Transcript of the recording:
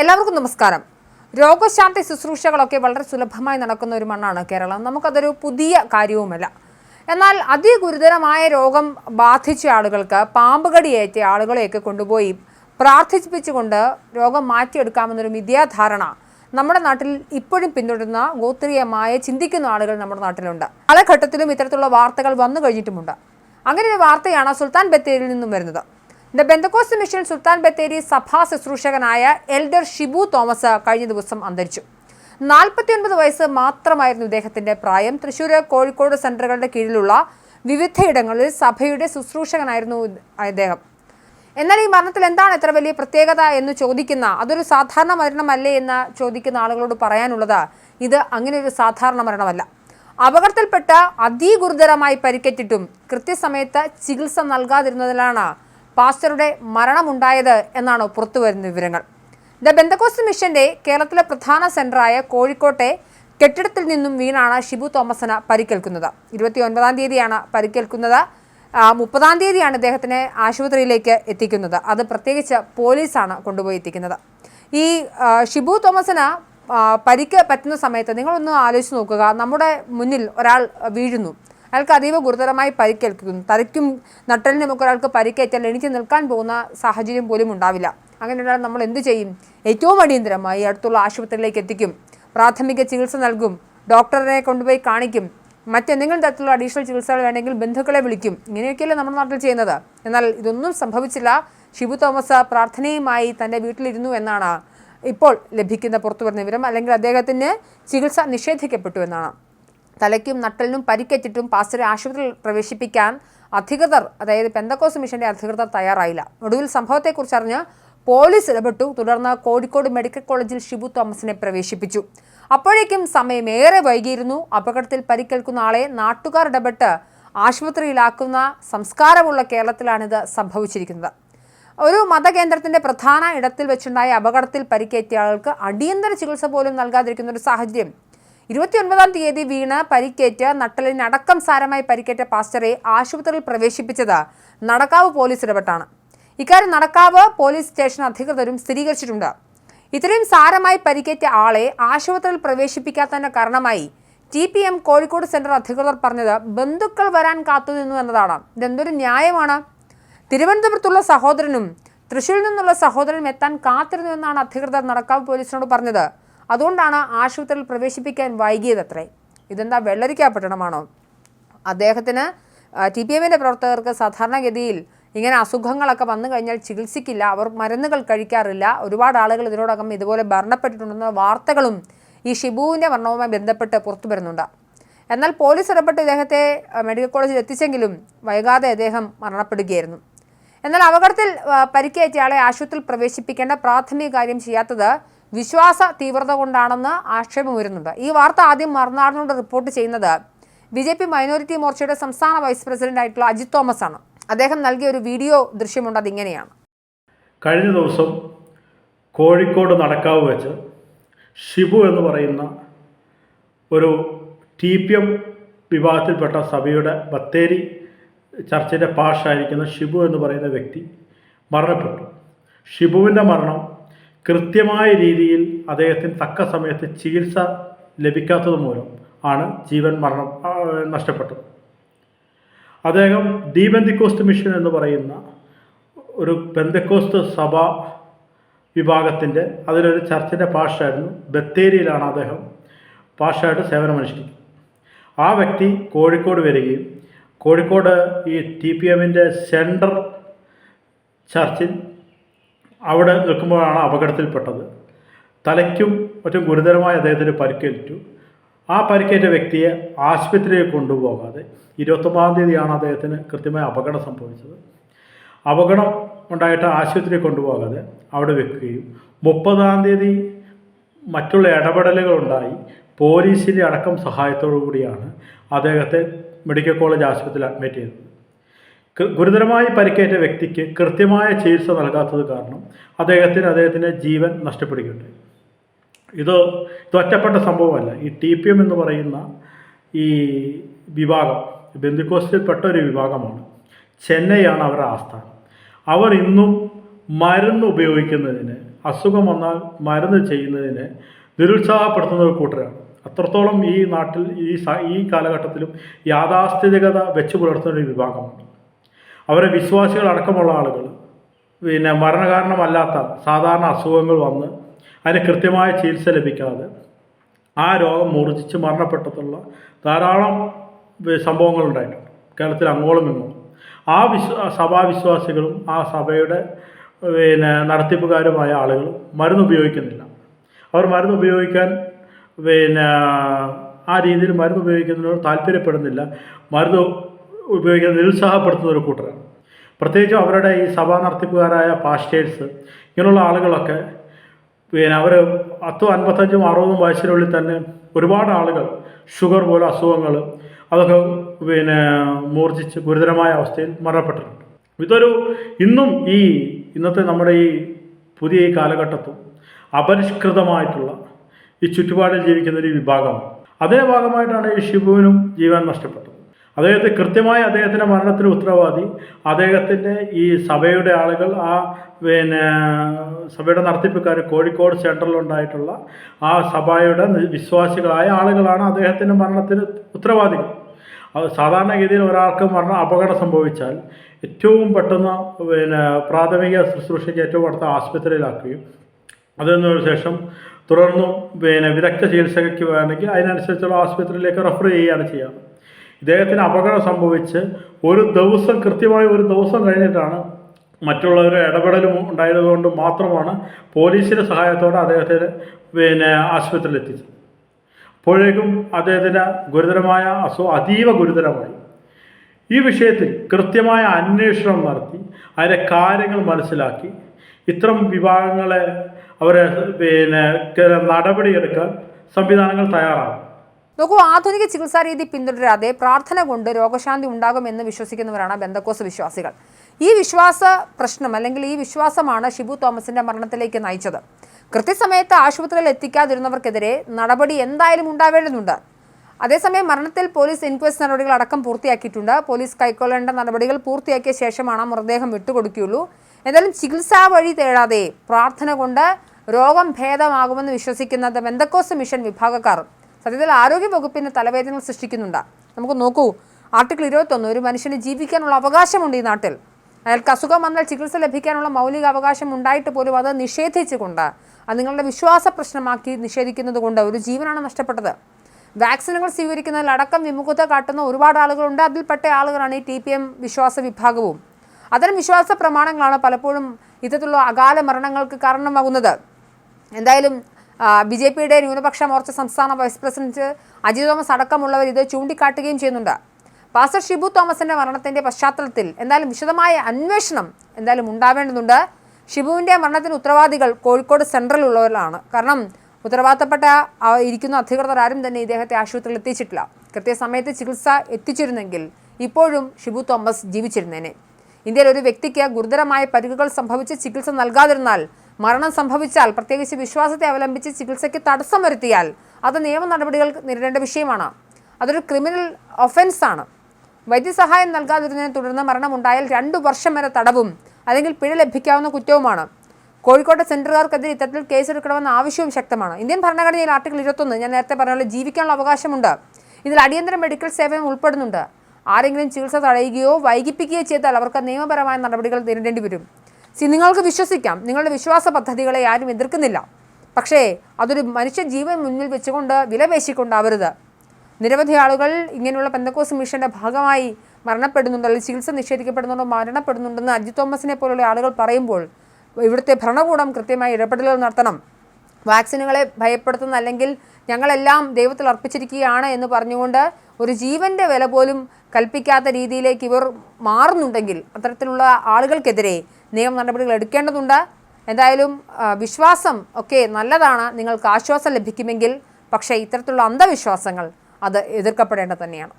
എല്ലാവർക്കും നമസ്കാരം. രോഗശാന്തി ശുശ്രൂഷകളൊക്കെ വളരെ സുലഭമായി നടക്കുന്ന ഒരു മണ്ണാണ് കേരളം. നമുക്കതൊരു പുതിയ കാര്യവുമല്ല. എന്നാൽ അതിഗുരുതരമായ രോഗം ബാധിച്ച ആളുകൾക്ക് പാമ്പുകടി ഏറ്റ ആളുകളെയൊക്കെ കൊണ്ടുപോയി പ്രാർത്ഥിപ്പിച്ചുകൊണ്ട് രോഗം മാറ്റിയെടുക്കാമെന്നൊരു മിഥ്യാധാരണ നമ്മുടെ നാട്ടിൽ ഇപ്പോഴും പിന്തുടരുന്ന ഗോത്രീയമായ ചിന്തിക്കുന്ന ആളുകൾ നമ്മുടെ നാട്ടിലുണ്ട്. പല ഘട്ടത്തിലും ഇത്തരത്തിലുള്ള വാർത്തകൾ വന്നു കഴിഞ്ഞിട്ടുമുണ്ട്. അങ്ങനെ ഒരു വാർത്തയാണ് സുൽത്താൻ ബത്തേരിയിൽ നിന്നും വരുന്നത്. The Pentecostal mission Sultan Bathery സഭാ ശുശ്രൂഷകനായ എൽഡർ ഷിബു തോമസ് കഴിഞ്ഞ ദിവസം അന്തരിച്ചു. നാൽപ്പത്തിയൊൻപത് വയസ്സ് മാത്രമായിരുന്നു ഇദ്ദേഹത്തിന്റെ പ്രായം. തൃശൂർ കോഴിക്കോട് സെന്ററുകളുടെ കീഴിലുള്ള വിവിധയിടങ്ങളിൽ സഭയുടെ ശുശ്രൂഷകനായിരുന്നു അദ്ദേഹം എന്നാൽ ഈ മരണത്തിൽ എന്താണ് എത്ര വലിയ പ്രത്യേകത എന്ന് ചോദിക്കുന്ന അതൊരു സാധാരണ മരണമല്ലേ എന്ന് ചോദിക്കുന്ന ആളുകളോട് പറയാനുള്ളത് ഇത് അങ്ങനെ ഒരു സാധാരണ മരണമല്ല. അപകടത്തിൽപ്പെട്ട അതിഗുരുതരമായി പരിക്കേറ്റിട്ടും കൃത്യസമയത്ത് ചികിത്സ നൽകാതിരുന്നതിലാണ് പാസ്റ്ററുടെ മരണമുണ്ടായത് എന്നാണ് പുറത്തുവരുന്ന വിവരങ്ങൾ. ദ ബെന്തകോസ്റ്റ് മിഷന്റെ കേരളത്തിലെ പ്രധാന സെന്ററായ കോഴിക്കോട്ടെ കെട്ടിടത്തിൽ നിന്നും വീണാണ് ഷിബു തോമസിന് പരിക്കേൽക്കുന്നത്. ഇരുപത്തി ഒൻപതാം തീയതിയാണ് പരിക്കേൽക്കുന്നത്. മുപ്പതാം തീയതിയാണ് ഇദ്ദേഹത്തിനെ ആശുപത്രിയിലേക്ക് എത്തിക്കുന്നത്. അത് പ്രത്യേകിച്ച് പോലീസാണ് കൊണ്ടുപോയി എത്തിക്കുന്നത്. ഈ ഷിബു തോമസിന് പരിക്ക് പറ്റുന്ന സമയത്ത് നിങ്ങളൊന്ന് ആലോചിച്ച് നോക്കുക. നമ്മുടെ മുന്നിൽ ഒരാൾ വീഴുന്നു. അയാൾക്ക് അതീവ ഗുരുതരമായി പരിക്കേൽക്കുന്നു തലയ്ക്കും നട്ടലിനും ഒക്കെ ഒരാൾക്ക് പരിക്കേറ്റാൽ എണീറ്റ് നിൽക്കാൻ പോകുന്ന സാഹചര്യം പോലും ഉണ്ടാവില്ല. അങ്ങനെയുള്ള നമ്മൾ എന്ത് ചെയ്യും? ഏറ്റവും അടിയന്തരമായി അടുത്തുള്ള ആശുപത്രിയിലേക്ക് എത്തിക്കും. പ്രാഥമിക ചികിത്സ നൽകും. ഡോക്ടറിനെ കൊണ്ടുപോയി കാണിക്കും. മറ്റെന്തെങ്കിലും തരത്തിലുള്ള അഡീഷണൽ ചികിത്സകൾ വേണമെങ്കിൽ ബന്ധുക്കളെ വിളിക്കും. ഇങ്ങനെയൊക്കെയല്ലേ നമ്മുടെ നാട്ടിൽ ചെയ്യുന്നത്. എന്നാൽ ഇതൊന്നും സംഭവിച്ചില്ല. ഷിബു തോമസ് പ്രാർത്ഥനയുമായി തന്റെ വീട്ടിലിരുന്നു എന്നാണ് ഇപ്പോൾ ലഭിക്കുന്ന പുറത്തു വരുന്ന വിവരം. അല്ലെങ്കിൽ അദ്ദേഹത്തിന് ചികിത്സ നിഷേധിക്കപ്പെട്ടു എന്നാണ്. തലയ്ക്കും നട്ടലിനും പരിക്കേറ്റിട്ടും പാസ്റ്ററെ ആശുപത്രിയിൽ പ്രവേശിപ്പിക്കാൻ അധികൃതർ അതായത് പെന്തക്കോസ് മിഷന്റെ അധികൃതർ തയ്യാറായില്ല. ഒടുവിൽ സംഭവത്തെക്കുറിച്ച് അറിഞ്ഞ് പോലീസ് ഇടപെട്ടു. തുടർന്ന് കോഴിക്കോട് മെഡിക്കൽ കോളേജിൽ ഷിബു തോമസിനെ പ്രവേശിപ്പിച്ചു. അപ്പോഴേക്കും സമയം ഏറെ വൈകിയിരുന്നു. അപകടത്തിൽ പരിക്കേൽക്കുന്ന ആളെ നാട്ടുകാർ ഇടപെട്ട് ആശുപത്രിയിലാക്കുന്ന സംസ്കാരമുള്ള കേരളത്തിലാണിത് സംഭവിച്ചിരിക്കുന്നത്. ഒരു മതകേന്ദ്രത്തിന്റെ പ്രധാന ഇടത്തിൽ വെച്ചുണ്ടായ അപകടത്തിൽ പരിക്കേറ്റ ആൾക്ക് അടിയന്തര ചികിത്സ പോലും നൽകാതിരിക്കുന്ന ഒരു സാഹചര്യം ഇരുപത്തിയൊൻപതാം തീയതി വീണ് പരിക്കേറ്റ് നട്ടലിനടക്കം സാരമായി പരിക്കേറ്റ പാസ്റ്ററെ ആശുപത്രിയിൽ പ്രവേശിപ്പിച്ചത് നടക്കാവ് പോലീസ് ഇടപെട്ടാണ്. ഇക്കാര്യം നടക്കാവ് പോലീസ് സ്റ്റേഷൻ അധികൃതരും സ്ഥിരീകരിച്ചിട്ടുണ്ട്. ഇത്രയും സാരമായി പരിക്കേറ്റ ആളെ ആശുപത്രിയിൽ പ്രവേശിപ്പിക്കാത്തതിന്റെ കാരണമായി T P M Kozhikode centre അധികൃതർ പറഞ്ഞത് ബന്ധുക്കൾ വരാൻ കാത്തുനിന്നു എന്നതാണ്. ഇതെന്തൊരു ന്യായമാണ്? തിരുവനന്തപുരത്തുള്ള സഹോദരനും തൃശ്ശൂരിൽ നിന്നുള്ള സഹോദരനും എത്താൻ കാത്തിരുന്നു എന്നാണ് അധികൃതർ നടക്കാവ് പോലീസിനോട് പറഞ്ഞത്. അതുകൊണ്ടാണ് ആശുപത്രിയിൽ പ്രവേശിപ്പിക്കാൻ വൈകിയതത്രേ. ഇതെന്താ വെള്ളരിക്കാ പട്ടണമാണോ? അദ്ദേഹത്തിന് ടി പി എമ്മിന്റെ പ്രവർത്തകർക്ക് സാധാരണഗതിയിൽ ഇങ്ങനെ അസുഖങ്ങളൊക്കെ വന്നു കഴിഞ്ഞാൽ ചികിത്സിക്കില്ല അവർ മരുന്നുകൾ കഴിക്കാറില്ല. ഒരുപാട് ആളുകൾ ഇതിനോടകം ഇതുപോലെ മരണപ്പെട്ടിട്ടുണ്ടെന്ന വാർത്തകളും ഈ ഷിബുവിന്റെ മരണവുമായി ബന്ധപ്പെട്ട് പുറത്തു വരുന്നുണ്ട്. എന്നാൽ പോലീസ് ഇടപെട്ട് ഇദ്ദേഹത്തെ മെഡിക്കൽ കോളേജിൽ എത്തിച്ചെങ്കിലും വൈകാതെ അദ്ദേഹം മരണപ്പെടുകയായിരുന്നു. എന്നാൽ അപകടത്തിൽ പരിക്കേറ്റയാളെ ആശുപത്രിയിൽ പ്രവേശിപ്പിക്കേണ്ട പ്രാഥമിക കാര്യം ചെയ്യാത്തത് വിശ്വാസ തീവ്രത കൊണ്ടാണെന്ന് ആക്ഷേപം വരുന്നുണ്ട് ഈ വാർത്ത ആദ്യം മറുനാടിനോട് റിപ്പോർട്ട് ചെയ്യുന്നത് ബി ജെ പി മൈനോറിറ്റി മോർച്ചയുടെ സംസ്ഥാന വൈസ് പ്രസിഡന്റ് ആയിട്ടുള്ള അജിത് തോമസ് ആണ്. അദ്ദേഹം നൽകിയ ഒരു വീഡിയോ ദൃശ്യമുണ്ട് അതിങ്ങനെയാണ്. കഴിഞ്ഞ ദിവസം കോഴിക്കോട് നടക്കാവ് വെച്ച് ഷിബു എന്ന് പറയുന്ന ഒരു ടി പി എം വിഭാഗത്തിൽപ്പെട്ട സഭയുടെ ബത്തേരി ചർച്ചിന്റെ പാഷായിരിക്കുന്ന ഷിബു എന്ന് പറയുന്ന വ്യക്തി മരണപ്പെട്ടു. ഷിബുവിന്റെ മരണം കൃത്യമായ രീതിയിൽ അദ്ദേഹത്തിന് തക്ക സമയത്ത് ചികിത്സ ലഭിക്കാത്തത് മൂലം ആണ് ജീവൻ മരണം നഷ്ടപ്പെട്ടത്. അദ്ദേഹം ഡി ബെന്തിക്കോസ്റ്റ് മിഷൻ എന്ന് പറയുന്ന ഒരു ബന്ധക്കോസ്റ്റ് സഭ വിഭാഗത്തിന്റെ അതിലൊരു ചർച്ചിന്റെ പാഷായിരുന്നു ബത്തേരിയിലാണ് അദ്ദേഹം പാഷായിട്ട് സേവനമനുഷ്ഠിക്കുന്നത്. ആ വ്യക്തി കോഴിക്കോട് വരികയും കോഴിക്കോട് ഈ ടി പി എമ്മിന്റെ സെൻട്രൽ ചർച്ചിൽ അവിടെ നിൽക്കുമ്പോഴാണ് അപകടത്തിൽപ്പെട്ടത്. തലയ്ക്കും മറ്റും ഗുരുതരമായ അദ്ദേഹത്തിന് പരിക്കേറ്റു. ആ പരിക്കേറ്റ വ്യക്തിയെ ആശുപത്രിയിൽ കൊണ്ടുപോകാതെ ഇരുപത്തൊമ്പതാം തീയതിയാണ് അദ്ദേഹത്തിന് കൃത്യമായ അപകടം സംഭവിച്ചത്. അപകടം ഉണ്ടായിട്ട് ആശുപത്രിയിൽ കൊണ്ടുപോകാതെ അവിടെ വെക്കുകയും മുപ്പതാം തീയതി മറ്റുള്ള ഇടപെടലുകളുണ്ടായി. പോലീസിന്റെ അടക്കം സഹായത്തോടു കൂടിയാണ് അദ്ദേഹത്തെ മെഡിക്കൽ കോളേജ് ആശുപത്രിയിൽ അഡ്മിറ്റ് ചെയ്തത്. ഗുരുതരമായി പരിക്കേറ്റ വ്യക്തിക്ക് കൃത്യമായ ചികിത്സ നൽകാത്തത് കാരണം അദ്ദേഹത്തിന് അദ്ദേഹത്തിന്റെ ജീവൻ നഷ്ടപ്പെടുകയുണ്ടായി. ഇത് ഇത് ഒറ്റപ്പെട്ട സംഭവമല്ല. ഈ ടി പി എം എന്ന് പറയുന്ന ഈ വിഭാഗം ബന്ധുക്കോസ്റ്റിൽപ്പെട്ട ഒരു വിഭാഗമാണ്. ചെന്നൈയാണ് അവരുടെ ആസ്ഥാനം. അവർ ഇന്നും മരുന്ന് ഉപയോഗിക്കുന്നതിന് അസുഖം വന്നാൽ മരുന്ന് ചെയ്യുന്നതിന് നിരുത്സാഹപ്പെടുത്തുന്ന ഒരു കൂട്ടരാണ്. അത്രത്തോളം ഈ നാട്ടിൽ ഈ ഈ കാലഘട്ടത്തിലും യാഥാസ്ഥിതികത വെച്ച് പുലർത്തുന്ന ഒരു വിഭാഗമാണ്. അവരെ വിശ്വാസികൾ അടക്കമുള്ള ആളുകൾ. പിന്നെ മരണകാരണമല്ലാത്ത സാധാരണ അസുഖങ്ങൾ വന്ന് അതിന് കൃത്യമായ ചികിത്സ ലഭിക്കാതെ ആ രോഗം മൂർജിച്ച് മരണപ്പെട്ടിട്ടുള്ള ധാരാളം സംഭവങ്ങൾ ഉണ്ടായിട്ടുണ്ട് കേരളത്തിൽ അങ്ങോളം ഇങ്ങോളം ആ വിശ്വ സഭാവിശ്വാസികളും ആ സഭയുടെ പിന്നെ നടത്തിപ്പുകാരുമായ ആളുകൾ മരുന്ന് ഉപയോഗിക്കുന്നില്ല. അവർ മരുന്ന് ഉപയോഗിക്കാൻ പിന്നെ ആ രീതിയിൽ മരുന്ന് ഉപയോഗിക്കുന്നതിനോട് താല്പര്യപ്പെടുന്നില്ല. മരുന്ന് ഉപയോഗിക്കാൻ നിരുത്സാഹപ്പെടുത്തുന്ന ഒരു കൂട്ടരാണ്. പ്രത്യേകിച്ചും അവരുടെ ഈ സഭാ നടത്തിപ്പുകാരായ പാസ്റ്റേഴ്സ് ഇങ്ങനെയുള്ള ആളുകളൊക്കെ പിന്നെ അവർ പത്തും അൻപത്തഞ്ചും അറുപതും വയസ്സിനുള്ളിൽ തന്നെ ഒരുപാട് ആളുകൾ ഷുഗർ പോലെ അസുഖങ്ങൾ അതൊക്കെ പിന്നെ മൂർജിച്ച് ഗുരുതരമായ അവസ്ഥയിൽ മരണപ്പെട്ടിട്ടുണ്ട്. ഇതൊരു ഇന്നും ഈ ഇന്നത്തെ നമ്മുടെ ഈ പുതിയ ഈ കാലഘട്ടത്തും അപരിഷ്കൃതമായിട്ടുള്ള ഈ ചുറ്റുപാടിൽ ജീവിക്കുന്ന ഒരു വിഭാഗമാണ്. അതേ ഭാഗമായിട്ടാണ് ഈ ശിവുവിനും ജീവൻ നഷ്ടപ്പെട്ടത്. അദ്ദേഹത്തെ കൃത്യമായി അദ്ദേഹത്തിന്റെ മരണത്തിന് ഉത്തരവാദി. അദ്ദേഹത്തിന്റെ ഈ സഭയുടെ ആളുകൾ ആ പിന്നെ സഭയുടെ നടത്തിപ്പുകാർ കോഴിക്കോട് സെൻട്രലുണ്ടായിട്ടുള്ള ആ സഭയുടെ വിശ്വാസികളായ ആളുകളാണ് അദ്ദേഹത്തിന്റെ മരണത്തിന് ഉത്തരവാദികൾ. സാധാരണഗതിയിൽ ഒരാൾക്ക് മരണം അപകടം സംഭവിച്ചാൽ ഏറ്റവും പെട്ടെന്ന് പിന്നെ പ്രാഥമിക ശുശ്രൂഷയ്ക്ക് ഏറ്റവും അടുത്ത ആശുപത്രിയിലാക്കുകയും അതിനു ശേഷം തുടർന്നും പിന്നെ വിദഗ്ധ ചികിത്സയ്ക്ക് വേണമെങ്കിൽ അതിനനുസരിച്ചുള്ള ആശുപത്രിയിലേക്ക് റെഫർ ചെയ്യുകയാണ് ചെയ്യാറ്. ഇദ്ദേഹത്തിന് അപകടം സംഭവിച്ച് ഒരു ദിവസം കൃത്യമായി ഒരു ദിവസം കഴിഞ്ഞിട്ടാണ് മറ്റുള്ളവരുടെ ഇടപെടലും ഉണ്ടായതുകൊണ്ട് മാത്രമാണ് പോലീസിന്റെ സഹായത്തോടെ അദ്ദേഹത്തെ പിന്നെ ആശുപത്രിയിൽ എത്തിച്ചത് അപ്പോഴേക്കും അദ്ദേഹത്തിന് ഗുരുതരമായ അസു അതീവ ഗുരുതരമായി. ഈ വിഷയത്തിൽ കൃത്യമായ അന്വേഷണം നടത്തി അതിന്റെ കാര്യങ്ങൾ മനസ്സിലാക്കി. ഇത്തരം വിഭാഗങ്ങളെ അവരെ പിന്നെ നടപടിയെടുക്കാൻ സംവിധാനങ്ങൾ തയ്യാറാണ് നോക്കൂ ആധുനിക ചികിത്സാ രീതി പിന്തുടരാതെ പ്രാർത്ഥന കൊണ്ട് രോഗശാന്തി ഉണ്ടാകുമെന്ന് വിശ്വസിക്കുന്നവരാണ് ബന്ധക്കോസ് വിശ്വാസികൾ. ഈ വിശ്വാസ പ്രശ്നം അല്ലെങ്കിൽ ഈ വിശ്വാസമാണ് ഷിബു തോമസിന്റെ മരണത്തിലേക്ക് നയിച്ചത്. കൃത്യസമയത്ത് ആശുപത്രിയിൽ എത്തിക്കാതിരുന്നവർക്കെതിരെ നടപടി എന്തായാലും ഉണ്ടാവേണ്ടതുണ്ട്. അതേസമയം മരണത്തിൽ പോലീസ് ഇൻക്വസ്റ്റ് നടപടികൾ അടക്കം പൂർത്തിയാക്കിയിട്ടുണ്ട്. പോലീസ് കൈക്കൊള്ളേണ്ട നടപടികൾ പൂർത്തിയാക്കിയ ശേഷമാണ് മൃതദേഹം വിട്ടുകൊടുക്കുകയുള്ളൂ. എന്തായാലും ചികിത്സാ വഴി തേടാതെ പ്രാർത്ഥന കൊണ്ട് രോഗം ഭേദമാകുമെന്ന് വിശ്വസിക്കുന്നത് ബെന്തക്കോസ് മിഷൻ വിഭാഗക്കാർ. സത്യത്തിൽ ആരോഗ്യ വകുപ്പിന് തലവേദനകൾ സൃഷ്ടിക്കുന്നുണ്ട്. നമുക്ക് നോക്കൂ ആർട്ടിക്കിൾ ഇരുപത്തൊന്ന് ഒരു മനുഷ്യന് ജീവിക്കാനുള്ള അവകാശമുണ്ട് ഈ നാട്ടിൽ. അയാൾക്ക് അസുഖം വന്നാൽ ചികിത്സ ലഭിക്കാനുള്ള മൗലിക അവകാശം ഉണ്ടായിട്ട് പോലും അത് നിഷേധിച്ചുകൊണ്ട് അത് നിങ്ങളുടെ വിശ്വാസ പ്രശ്നമാക്കി നിഷേധിക്കുന്നത് കൊണ്ട് ഒരു ജീവനാണ് നഷ്ടപ്പെട്ടത്. വാക്സിനുകൾ സ്വീകരിക്കുന്നതിൽ അടക്കം വിമുഖത കാട്ടുന്ന ഒരുപാട് ആളുകളുണ്ട്. അതിൽപ്പെട്ട ആളുകളാണ് ഈ ടി പി എം വിശ്വാസ വിഭാഗവും. അത്തരം വിശ്വാസ പ്രമാണങ്ങളാണ് പലപ്പോഴും ഇത്തരത്തിലുള്ള അകാല മരണങ്ങൾക്ക് കാരണമാകുന്നത്. എന്തായാലും ബി ജെ പിയുടെ ന്യൂനപക്ഷ മോർച്ച സംസ്ഥാന വൈസ് പ്രസിഡന്റ് അജിത് തോമസ് അടക്കമുള്ളവർ ഇത് ചൂണ്ടിക്കാട്ടുകയും ചെയ്യുന്നുണ്ട്. പാസ്റ്റർ ഷിബു തോമസിന്റെ മരണത്തിന്റെ പശ്ചാത്തലത്തിൽ എന്തായാലും വിശദമായ അന്വേഷണം എന്തായാലും ഉണ്ടാവേണ്ടതുണ്ട്. ഷിബുവിന്റെ മരണത്തിന് ഉത്തരവാദികൾ കോഴിക്കോട് സെൻട്രലുള്ളവരാണ് കാരണം ഉത്തരവാദിത്തപ്പെട്ട ഇരിക്കുന്ന അധികൃതർ ആരും തന്നെ ഇദ്ദേഹത്തെ ആശുപത്രിയിൽ എത്തിച്ചിട്ടില്ല. കൃത്യസമയത്ത് ചികിത്സ എത്തിച്ചിരുന്നെങ്കിൽ ഇപ്പോഴും ഷിബു തോമസ് ജീവിച്ചിരുന്നേനെ. ഇന്ത്യയിൽ ഒരു വ്യക്തിക്ക് ഗുരുതരമായ പരിക്കുകൾ സംഭവിച്ച് ചികിത്സ നൽകാതിരുന്നാൽ മരണം സംഭവിച്ചാൽ പ്രത്യേകിച്ച് വിശ്വാസത്തെ അവലംബിച്ച് ചികിത്സയ്ക്ക് തടസ്സം വരുത്തിയാൽ അത് നിയമ നടപടികൾ നേരിടേണ്ട വിഷയമാണ്. അതൊരു ക്രിമിനൽ ഒഫൻസാണ് വൈദ്യസഹായം നൽകാതിരുന്നതിനെ തുടർന്ന് മരണമുണ്ടായാൽ രണ്ടു വർഷം വരെ തടവും അല്ലെങ്കിൽ പിഴ ലഭിക്കാവുന്ന കുറ്റവുമാണ്. കോഴിക്കോട്ടെ സെന്ററുകാർക്കെതിരെ ഇത്തരത്തിൽ കേസെടുക്കണമെന്ന ആവശ്യവും ശക്തമാണ്. ഇന്ത്യൻ ഭരണഘടനയിൽ ആർട്ടിക്കിൾ ഇരുപത്തൊന്ന് ഞാൻ നേരത്തെ പറഞ്ഞ പോലെ ജീവിക്കാനുള്ള അവകാശമുണ്ട്. ഇതിൽ അടിയന്തര മെഡിക്കൽ സേവനം ഉൾപ്പെടുന്നുണ്ട്. ആരെങ്കിലും ചികിത്സ തടയുകയോ വൈകിപ്പിക്കുകയോ ചെയ്താൽ അവർക്ക് നിയമപരമായ നടപടികൾ നേരിടേണ്ടി വരും. സി നിങ്ങൾക്ക് വിശ്വസിക്കാം. നിങ്ങളുടെ വിശ്വാസ പദ്ധതികളെ ആരും എതിർക്കുന്നില്ല. പക്ഷേ അതൊരു മനുഷ്യ ജീവൻ മുന്നിൽ വെച്ചുകൊണ്ട് വിലപേശിക്കൊണ്ടാവരുത്. നിരവധി ആളുകൾ ഇങ്ങനെയുള്ള പെന്തക്കോസ് മിഷന്റെ ഭാഗമായി മരണപ്പെടുന്നുണ്ട് അല്ലെങ്കിൽ ചികിത്സ നിഷേധിക്കപ്പെടുന്നുണ്ടോ മരണപ്പെടുന്നുണ്ടെന്ന് അജിത് തോമസിനെ പോലുള്ള ആളുകൾ പറയുമ്പോൾ ഇവിടുത്തെ ഭരണകൂടം കൃത്യമായി ഇടപെടലുകൾ നടത്തണം. വാക്സിനുകളെ ഭയപ്പെടുത്തുന്ന അല്ലെങ്കിൽ ഞങ്ങളെല്ലാം ദൈവത്തിൽ അർപ്പിച്ചിരിക്കുകയാണ് എന്ന് പറഞ്ഞുകൊണ്ട് ഒരു ജീവന്റെ വില പോലും കൽപ്പിക്കാത്ത രീതിയിലേക്ക് ഇവർ മാറുന്നുണ്ടെങ്കിൽ അത്തരത്തിലുള്ള ആളുകൾക്കെതിരെ നിയമ നടപടികൾ എടുക്കേണ്ടതുണ്ട്. എന്തായാലും വിശ്വാസം ഒക്കെ നല്ലതാണ്. നിങ്ങൾക്ക് ആശ്വാസം ലഭിക്കുമെങ്കിൽ പക്ഷേ ഇത്തരത്തിലുള്ള അന്ധവിശ്വാസങ്ങൾ അത് എതിർക്കപ്പെടേണ്ടത് തന്നെയാണ്.